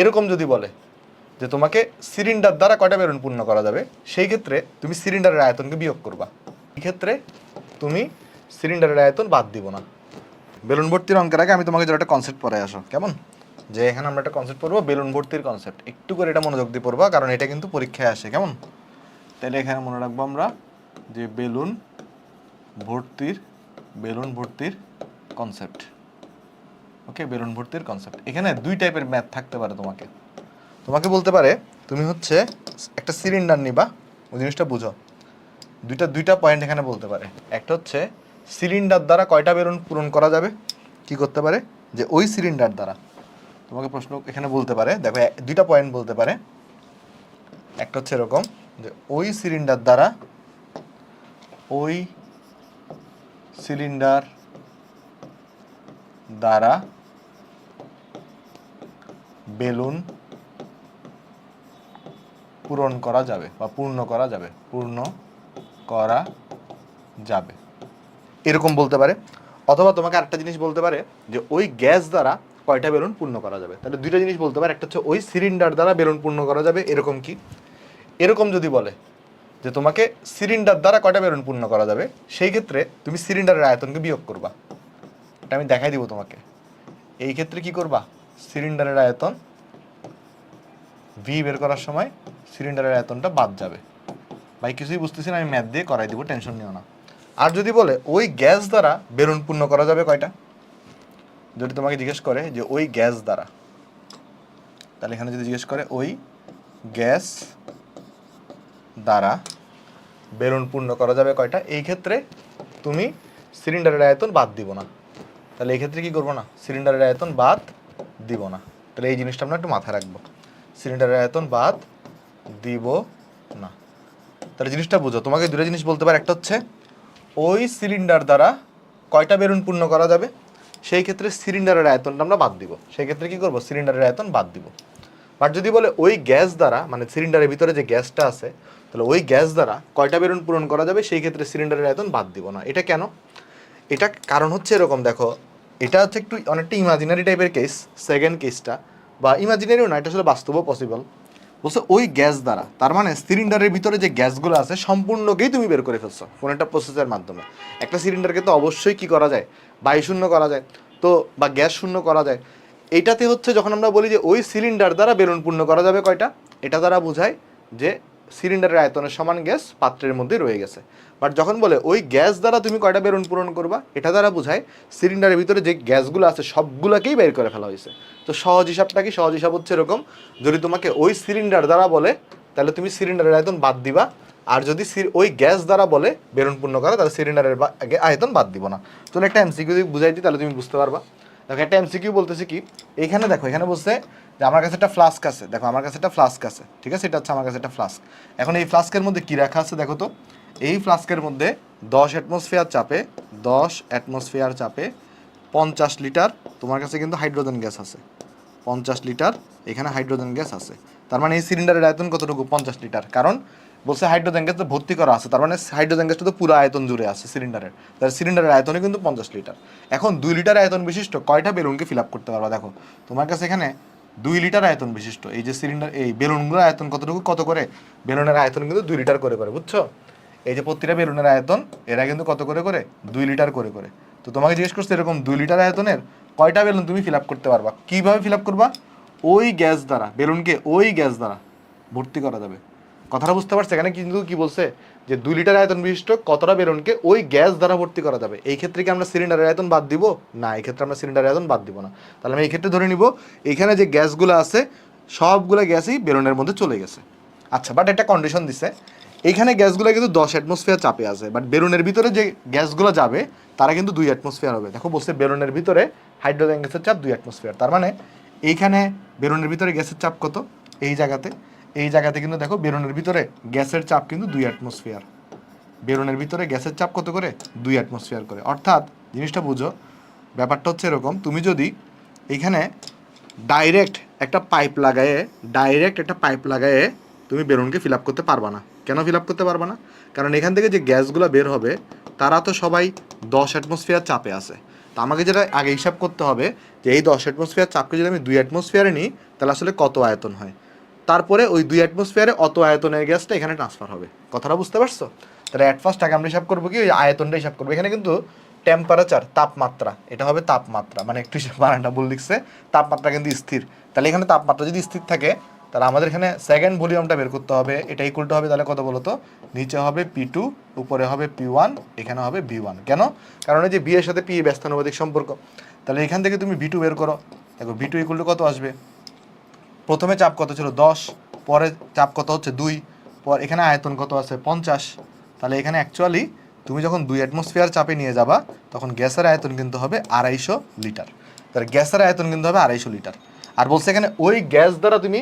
এরকম যদি বলে যে তোমাকে সিলিন্ডার দ্বারা কয়টা বেলুন পূর্ণ করা যাবে, সেই ক্ষেত্রে তুমি সিলিন্ডারের আয়তনকে বিয়োগ করবা। এই ক্ষেত্রে তুমি সিলিন্ডারের আয়তন বাদ দিব না। বেলুন ভর্তির অঙ্কের আগে আমি তোমাকে যেটা একটা কনসেপ্ট পরে আসো, কেমন? যে এখানে আমরা একটা কনসেপ্ট পড়ব, বেলুন ভর্তির কনসেপ্ট একটু করে এটা মনোযোগ দিয়ে পড়বা, কারণ এটা কিন্তু পরীক্ষায় আসে, কেমন? তাহলে এখানে মনে রাখব আমরা যে বেলুন ভর্তির বেলুন ভর্তির কনসেপ্ট ওকে বেলুন ভর্তির কনসেপ্ট এখানে দুই টাইপের ম্যাথ থাকতে পারে তোমাকে। তোমাকে বলতে পারে, তুমি হচ্ছে একটা সিলিন্ডার নিবা, ওই জিনিসটা বুঝো। দুইটা দুইটা পয়েন্ট এখানে বলতে পারে। একটা হচ্ছে সিলিন্ডার দ্বারা কয়টা বেলুন পূরণ করা যাবে? কি করতে পারে? যে ওই সিলিন্ডার দ্বারা। তোমাকে প্রশ্ন এখানে বলতে পারে, দেখো দুইটা পয়েন্ট বলতে পারে। একটা হচ্ছে এরকম, যে ওই সিলিন্ডার দ্বারা, ওই সিলিন্ডার দ্বারা বেলুন পূরণ করা যাবে বা পূর্ণ করা যাবে, পূর্ণ করা যাবে। এরকম বলতে পারে। অথবা তোমাকে আরেকটা জিনিস বলতে পারে যে ওই গ্যাস দ্বারা কয়টা বেলুন পূর্ণ করা যাবে? তাহলে দুইটা জিনিস বলতে পারে। একটা হচ্ছে ওই সিলিন্ডার দ্বারা বেলুন পূর্ণ করা যাবে। এরকম কি? এরকম যদি বলে যে তোমাকে সিলিন্ডার দ্বারা কয়টা বেলুন পূর্ণ করা যাবে, সেই ক্ষেত্রে তুমি সিলিন্ডারের আয়তনকে বিয়োগ করবা। এটা আমি দেখাই দিব তোমাকে। এই ক্ষেত্রে কি করবা? সিলিন্ডারের আয়তন ভি বের করার সময় সিলিন্ডারের আয়তনটা বাদ যাবে। ভাই, কিছুই বুঝতেছি না, আমি ম্যাথ দিয়ে করাই দিব টেনশন নিও না। আর যদি বলে, ওই গ্যাস দ্বারা বেলুন পূর্ণ করা যাবে কয়টা? যদি তোমাকে জিজ্ঞেস করে যে, ওই গ্যাস দ্বারা। তাহলে এখানে যদি জিজ্ঞেস করে, ওই গ্যাস দ্বারা বেলুন পূর্ণ করা যাবে কয়টা? এই ক্ষেত্রে তুমি সিলিন্ডারের আয়তন বাদ দিব না। তাহলে এই ক্ষেত্রে কি করব না? সিলিন্ডারের আয়তন বাদ দিব না। তাহলে এই জিনিসটা আমরা একটু মাথায় রাখব। সিলিন্ডারের আয়তন বাদ দিব না। তাহলে জিনিসটা বুঝো, তোমাকে দুটো জিনিস বলতে পারে। একটা হচ্ছে, ওই সিলিন্ডার দ্বারা কয়টা বেলুন পূর্ণ করা যাবে? সেই ক্ষেত্রে সিলিন্ডারের আয়তনটা আমরা বাদ দিব। সেই ক্ষেত্রে কি করব? সিলিন্ডারের আয়তন বাদ দিব। বাট যদি বলে ওই গ্যাস দ্বারা মানে সিলিন্ডারের ভিতরে যে গ্যাসটা আছে, তাহলে ওই গ্যাস দ্বারা কয়টা বেলুন পূরণ করা যাবে? সেই ক্ষেত্রে সিলিন্ডারের আয়তন বাদ দিব না। এটা কেন? এটা কারণ হচ্ছে এরকম, দেখো এটা হচ্ছে একটু অনেকটা ইমাজিনারি টাইপের কেস সেকেন্ড কেসটা বা ইমাজিনারিও না, এটা আসলে বাস্তবও পসিবল বলছে, ওই গ্যাস দ্বারা, তার মানে সিলিন্ডারের ভিতরে যে গ্যাসগুলো আছে, সম্পূর্ণকেই তুমি বের করে ফেলছো কোনো একটা প্রসেসের মাধ্যমে। একটা সিলিন্ডারকে তো অবশ্যই কি করা যায়? বায়ু শূন্য করা যায়। তো, বা গ্যাস শূন্য করা যায়। এটাতে হচ্ছে যখন আমরা বলি যে, ওই সিলিন্ডার দ্বারা বেলুন পূর্ণ করা যাবে কয়টা? এটা দ্বারা বোঝায় যে সিলিন্ডারের আয়তনের সমান গ্যাস পাত্রের মধ্যে রয়ে গেছে। বাট যখন বলে ওই গ্যাস দ্বারা তুমি কয়টা বেলুন পূরণ করবা, এটা দ্বারা বোঝায় সিলিন্ডারের ভিতরে যে গ্যাসগুলো আছে সবগুলোকেই বের করে ফেলা হয়েছে। তো সহজ হিসাবটা কি? সহজ হিসাব হচ্ছে এরকম, যদি তোমাকে ওই সিলিন্ডার দ্বারা বলে, তাহলে তুমি সিলিন্ডারের আয়তন বাদ দিবা। আর যদি ওই গ্যাস দ্বারা বলে বেলুন পূর্ণ করা, তাহলে সিলিন্ডারের আয়তন বাদ দিব না। চলো একটা এমসিকিউ বুঝাই দিই, তাহলে তুমি বুঝতে পারবা। দেখো, একটা এমসিকিউ বলতেছে কি, এখানে দেখো, এখানে বলছে যে আমার কাছে একটা ফ্লাস্ক আছে। দেখো, আমার কাছে একটা ফ্লাস্ক আছে, ঠিক আছে? এটা হচ্ছে আমার কাছে একটা ফ্লাস্ক এখন এই ফ্লাস্কের মধ্যে কী রাখা আছে দেখো তো? এই ফ্লাস্কের মধ্যে দশ অ্যাটমসফিয়ার চাপে, দশ অ্যাটমসফিয়ার চাপে পঞ্চাশ লিটার তোমার কাছে কিন্তু হাইড্রোজেন গ্যাস আছে। পঞ্চাশ লিটার এখানে হাইড্রোজেন গ্যাস আছে। তার মানে এই সিলিন্ডারের আয়তন কতটুকু? পঞ্চাশ লিটার কারণ বলছে হাইড্রোজেন গ্যাস ভর্তি করা আছে, তার মানে হাইড্রোজেন গ্যাসটা তো পুরো আয়তন জুড়ে আছে সিলিন্ডারের। তার সিলিন্ডারের আয়তনে কিন্তু পঞ্চাশ লিটার। এখন দুই লিটার আয়তন বিশিষ্ট কয়টা বেলুনকে ফিল আপ করতে পারবা? দেখো, তোমার কাছে এখানে দুই লিটার আয়তন বিশিষ্ট। এই যে সিলিন্ডার, এই বেলুনগুলোর আয়তন কতটুকু, কত করে? বেলুনের আয়তন কিন্তু দুই লিটার করে করে, বুঝছ? এই যে প্রতিটা বেলুনের আয়তন, এরা কিন্তু কত করে করে? দুই লিটার করে করে। তো তোমাকে জিজ্ঞেস করছে, এরকম দুই লিটার আয়তনের কয়টা বেলুন তুমি ফিল আপ করতে পারবা? কীভাবে ফিল আপ করবা? ওই গ্যাস দ্বারা, বেলুনকে ওই গ্যাস দ্বারা ভর্তি করা যাবে। কথাটা বুঝতে পারছে? এখানে কিন্তু কি বলছে? যে দুই লিটার আয়তন বিশিষ্ট কতটা বেলুনকে ওই গ্যাস দ্বারা ভর্তি করা যাবে? এই ক্ষেত্রে কি আমরা সিলিন্ডারের আয়তন বাদ দিব? না, এই ক্ষেত্রে আমরা সিলিন্ডারের আয়তন বাদ দিব না। তাহলে আমি এই ক্ষেত্রে ধরে নিব, এখানে যে গ্যাসগুলো আছে, সবগুলো গ্যাসই বেলুনের মধ্যে চলে গেছে। আচ্ছা বাট একটা কন্ডিশন দিছে। এইখানে গ্যাসগুলো কিন্তু দশ অ্যাটমসফিয়ার চাপে আছে বাট বেলুনের ভিতরে যে গ্যাসগুলো যাবে, তারা কিন্তু দুই অ্যাটমসফিয়ার হবে। দেখো, বলছে বেলুনের ভিতরে হাইড্রোজেন গ্যাসের চাপ দুই অ্যাটমসফিয়ার তার মানে এইখানে বেলুনের ভিতরে গ্যাসের চাপ কত? এই জায়গাতে। এই জায়গাতে কিন্তু দেখো বেলুনের ভিতরে গ্যাসের চাপ কিন্তু দুই অ্যাটমসফিয়ার বেলুনের ভিতরে গ্যাসের চাপ কত করে? দুই অ্যাটমসফিয়ার করে। অর্থাৎ জিনিসটা বুঝো, ব্যাপারটা হচ্ছে এরকম, তুমি যদি এখানে ডাইরেক্ট একটা পাইপ লাগায়ে ডাইরেক্ট একটা পাইপ লাগায়ে তুমি বেলুনকে ফিল আপ করতে পারবা না। কেন ফিল আপ করতে পারবা না? কারণ এখান থেকে যে গ্যাসগুলো বের হবে, তারা তো সবাই দশ অ্যাটমসফিয়ার চাপে আছে। তো আমাকে যেটা আগে হিসাব করতে হবে যে এই দশ অ্যাটমসফিয়ার চাপকে যদি আমি দুই অ্যাটমসফিয়ারে নিই, তাহলে আসলে কত আয়তন হয়? তারপরে ওই দুই অ্যাটমসফিয়ারে অত আয়তনের গ্যাসটা এখানে ট্রান্সফার হবে। কথাটা বুঝতে পারছ? তাহলে অ্যাট ফার্স্ট আমরা হিসাব করব কি? ওই আয়তনটা হিসাব করব। এখানে কিন্তু টেম্পারেচার তাপমাত্রা, এটা হবে তাপমাত্রা। মানে একটু বানানটা ভুল লিখছে। তাপমাত্রা কিন্তু স্থির। তাহলে এখানে তাপমাত্রা যদি স্থির থাকে, তাহলে আমাদের এখানে সেকেন্ড ভলিউমটা বের করতে হবে। এটা ইকুয়ালটা হবে তাহলে কত বলতো নিচে হবে পি টু উপরে হবে পি ওয়ান এখানে হবে বি ওয়ান কেন? কারণ যে বি এর সাথে পি ব্যস্তানুপাতিক সম্পর্ক। তাহলে এখান থেকে তুমি বি টু বের করো। দেখো বি টু ইকুয়াল কত আসবে? প্রথমে চাপ কত ছিল? দশ, পরে চাপ কত হচ্ছে? দুই, পর এখানে আয়তন কত আছে? পঞ্চাশ। তাহলে এখানে অ্যাকচুয়ালি তুমি যখন দুই অ্যাটমসফিয়ার চাপে নিয়ে যাবা, তখন গ্যাসের আয়তন কিন্তু হবে আড়াইশো লিটার। তাহলে গ্যাসের আয়তন কিন্তু হবে আড়াইশো লিটার। আর বলছে এখানে ওই গ্যাস দ্বারা তুমি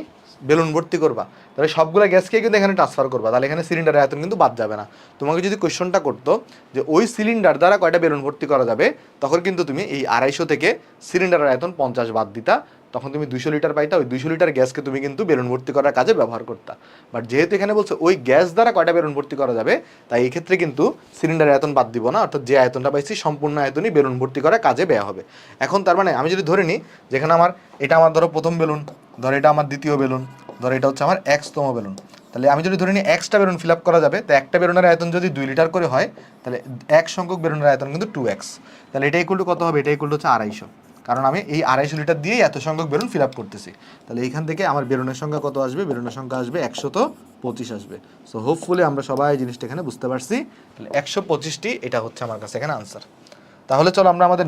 বেলুন ভর্তি করবা। তাহলে সবগুলো গ্যাসকে কিন্তু এখানে ট্রান্সফার করবা। তাহলে এখানে সিলিন্ডারের আয়তন কিন্তু বাদ যাবে না। তোমাকে যদি কোয়েশ্চনটা করতো যে ওই সিলিন্ডার দ্বারা কয়টা বেলুন ভর্তি করা যাবে, তখন কিন্তু তুমি এই আড়াইশো থেকে সিলিন্ডারের আয়তন পঞ্চাশ বাদ দিতা। তখন তুমি দুইশো লিটার পাইতা, ওই দুইশো লিটার গ্যাসকে তুমি কিন্তু বেলুন ভর্তি করার কাজে ব্যবহার করতা। বাট যেহেতু এখানে বলছে ওই গ্যাস দ্বারা কয়টা বেলুন ভর্তি করা যাবে, তাই এই ক্ষেত্রে কিন্তু সিলিন্ডারের আয়তন বাদ দিব না, অর্থাৎ যে আয়তনটা পাইছি সম্পূর্ণ আয়তনই বেলুন ভর্তি করার কাজে ব্যয় হবে। এখন তার মানে আমি যদি ধরে নিই, যেখানে আমার এটা আমার ধরো প্রথম বেলুন, ধরো এটা আমার দ্বিতীয় বেলুন, ধরো এটা হচ্ছে আমার এক্সতম বেলুন। তাহলে আমি যদি ধরে নিই এক্সটা বেলুন ফিল আপ করা যাবে, তো একটা বেলুনের আয়তন যদি দুই লিটার করে হয়, তাহলে এক সংখ্যক বেলুনের আয়তন কিন্তু টু এক্স তাহলে এটা ইকুয়াল কত হবে? এটা ইকুয়াল হচ্ছে আড়াইশো। কারণ আমি এই আড়াইশো লিটার দিয়েই এত সংখ্যক বেলুন ফিল আপ করতেছি। তাহলে এইখান থেকে আমার বেলুনের সংখ্যা কত আসবে? বেলুনের সংখ্যা আসবে একশো তো পঁচিশ আসবে। সো হোপফুলি আমরা সবাই জিনিসটা এখানে বুঝতে পারছি। তাহলে একশো পঁচিশটি এটা হচ্ছে আমার কাছে এখানে আনসার তাহলে চলো আমরা আমাদের